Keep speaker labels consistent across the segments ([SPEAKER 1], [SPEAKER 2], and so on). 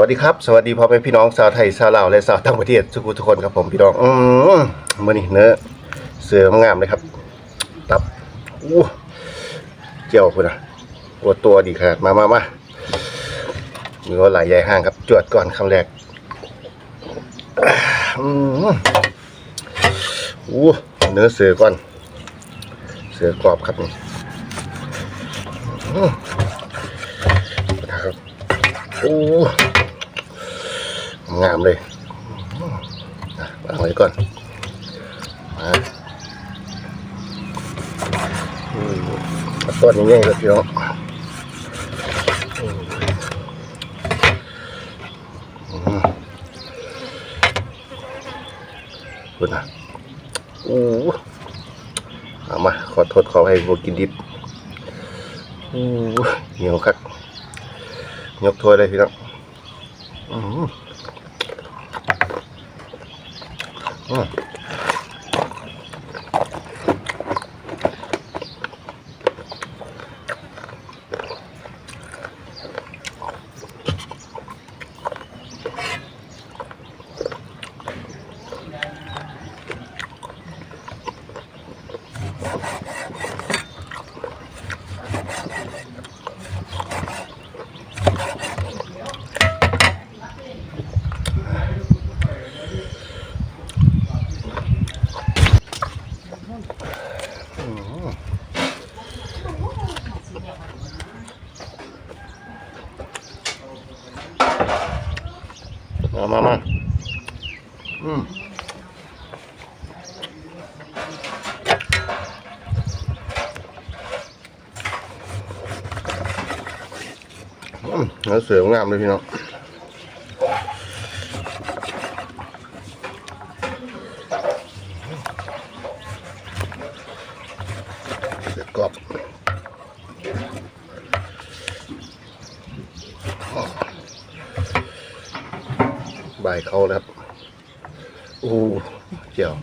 [SPEAKER 1] วัสดีครับ สวัสดีพ่อแม่พี่น้องชาวไทยชาวลาวและชาวต่างประเทศทุกคนทุกคนครับผมพี่น้องอืมมื่อนี้เนื้อเสืองามเลยครับ ตับอู้เจียวคุณนะตัวตัวดีขนาดมามามามีว่าหลายใหญ่ห้างครับ จวดก่อนคำแรกอืมอู้เนื้อเสือก่อน เสือกรอบครับนี่อืมนะครับโอ้ งามเลยวางไว้ก่อนมาอืมเอาต้นง่ายเลยพี่น้องอืมอืมคุณนะโอ้เอามา ขอโทษขอให้พวกกินดิบโอ้เหนียวคักยกถ้วยเลยพี่น้องอืม อื มมามามาอืมอืมแล้วเสืองามเลยพี่น้องเสือกรอบ บ่าย เขาแล้วครับโอ้เจียว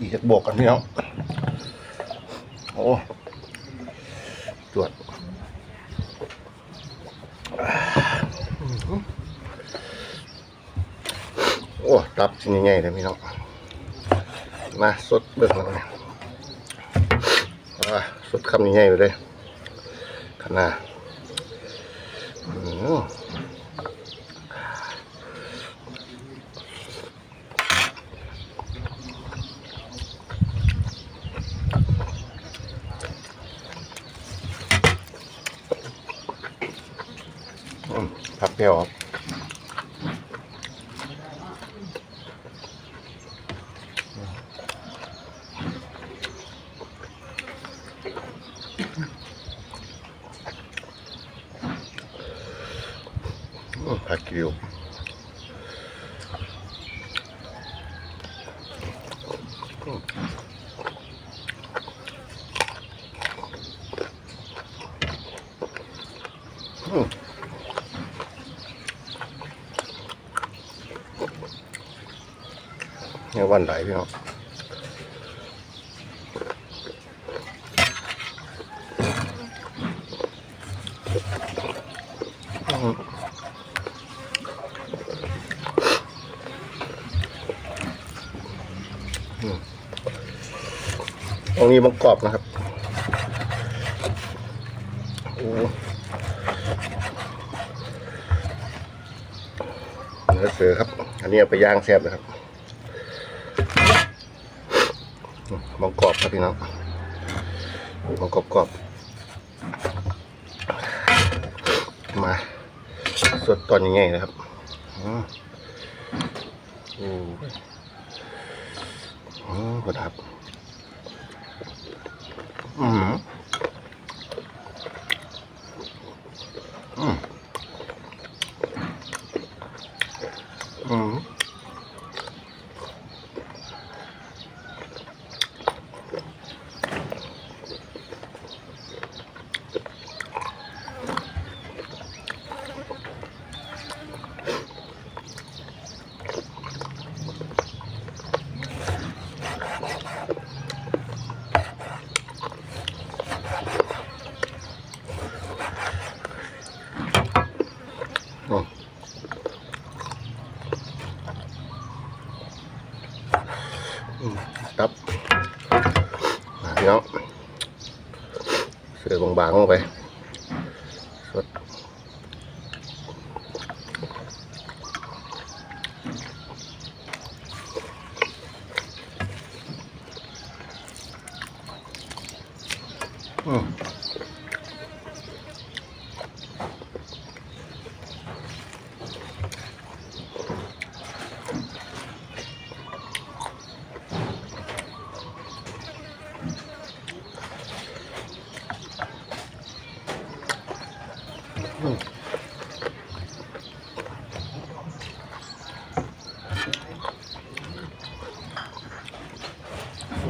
[SPEAKER 1] อีกจะบวกกันพี่น้องโอ้จวดโอ้ตับชิ้นใหญ่ๆเลยพี่น้องมาสดเบิกมาเลยอ่าสดคำใหญ่ๆไปเลยขนาด มผักเปรี้ยวครับอืมผักกิ้วอืม เนี่ย วันไหลพี่น้องอืมอืมตรงนี้มันกรอบนะครับโอ้เนื้อเสือครับ อันนี้เอาไปย่างแซ่บเลยครับ มังกรอบครับพี่น้องมังกรอบกรอบมาสดตอนยังไงนะครับอืมโอ้ยอืมกระดับ เนาะเสือบางๆลงไป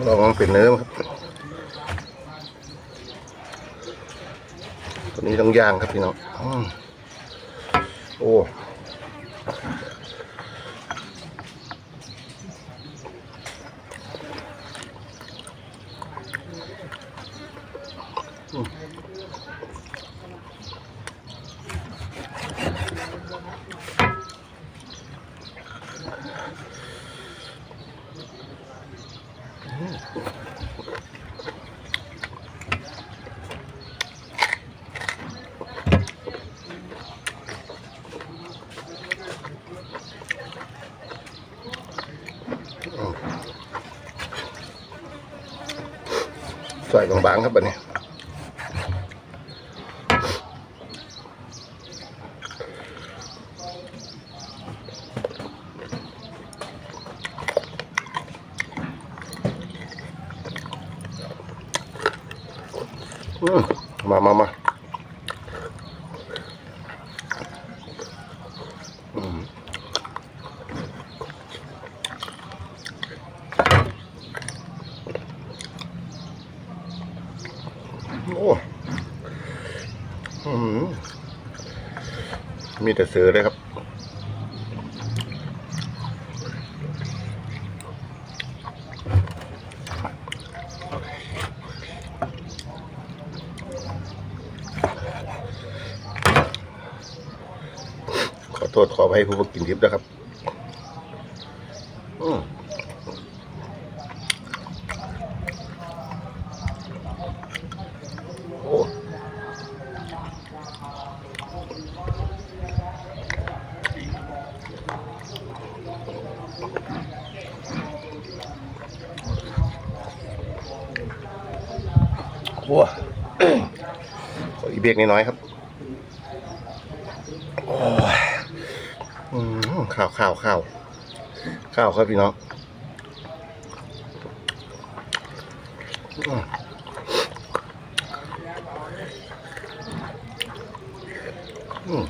[SPEAKER 1] ลองมันเป็นเนื้อครับตัวนี้ต้องย่างครับพี่น้องโอืม โอ้ใส่บางๆครับบัดนี้อืมมามามาอืม โอ้อื มีแต่เสือเลยครับ ขอโทษขอให้ผู้กินทิพย์นะครับ อืม อ้ขออีเบรกนิดน้อยครับข้าวข้าวข้าวข้าวครับพี่น้องอืม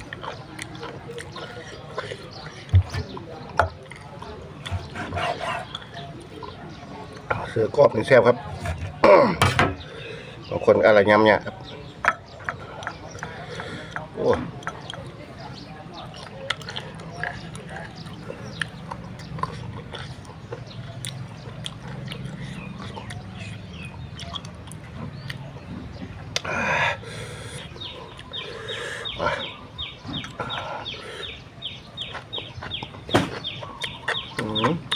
[SPEAKER 1] เสือกรอบนี่แซ่บครับ คนอะไรเนี่ยครับโอ้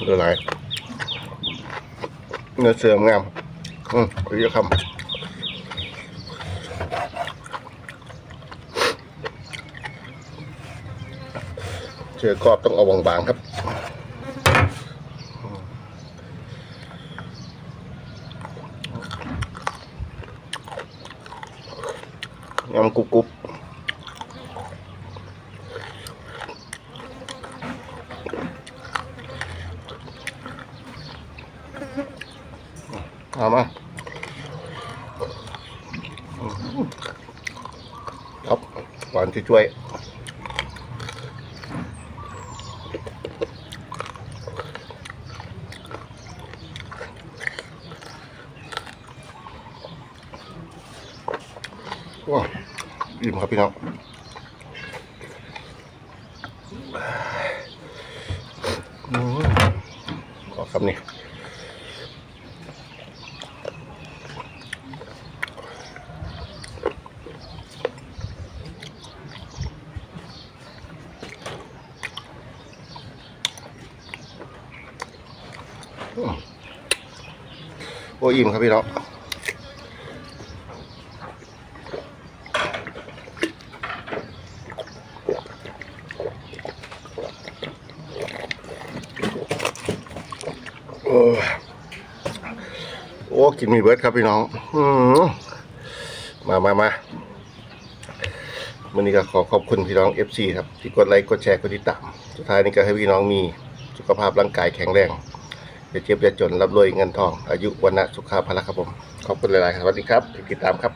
[SPEAKER 1] เดือดไหลเนื้อเสือมงาม อืมเรียกคำ เจอกรอบต้องเอาบางๆครับยำกรุบกรุบเอามาครับหวานช่วยๆ ว้าวอิ่มครับพี่น้องอืมขอคำนี้โอ้อิ่มครับพี่น้อง โอ้โอ้กินมีเบิร์ดครับพี่น้อง อืมมามามาวันนี้ก็ขอขอบคุณพี่น้อง FC ครับ ที่กดไลค์กดแชร์กดติดตาม สุดท้ายนี้ก็ให้พี่น้องมีสุขภาพร่างกายแข็งแรงอย่าเจ็บอย่าจนรับรวยเงินทอง อายุวันนะสุขภาพพละครับผม ขอบคุณหลาย ๆ ครับสวัสดีครับติดตามครับ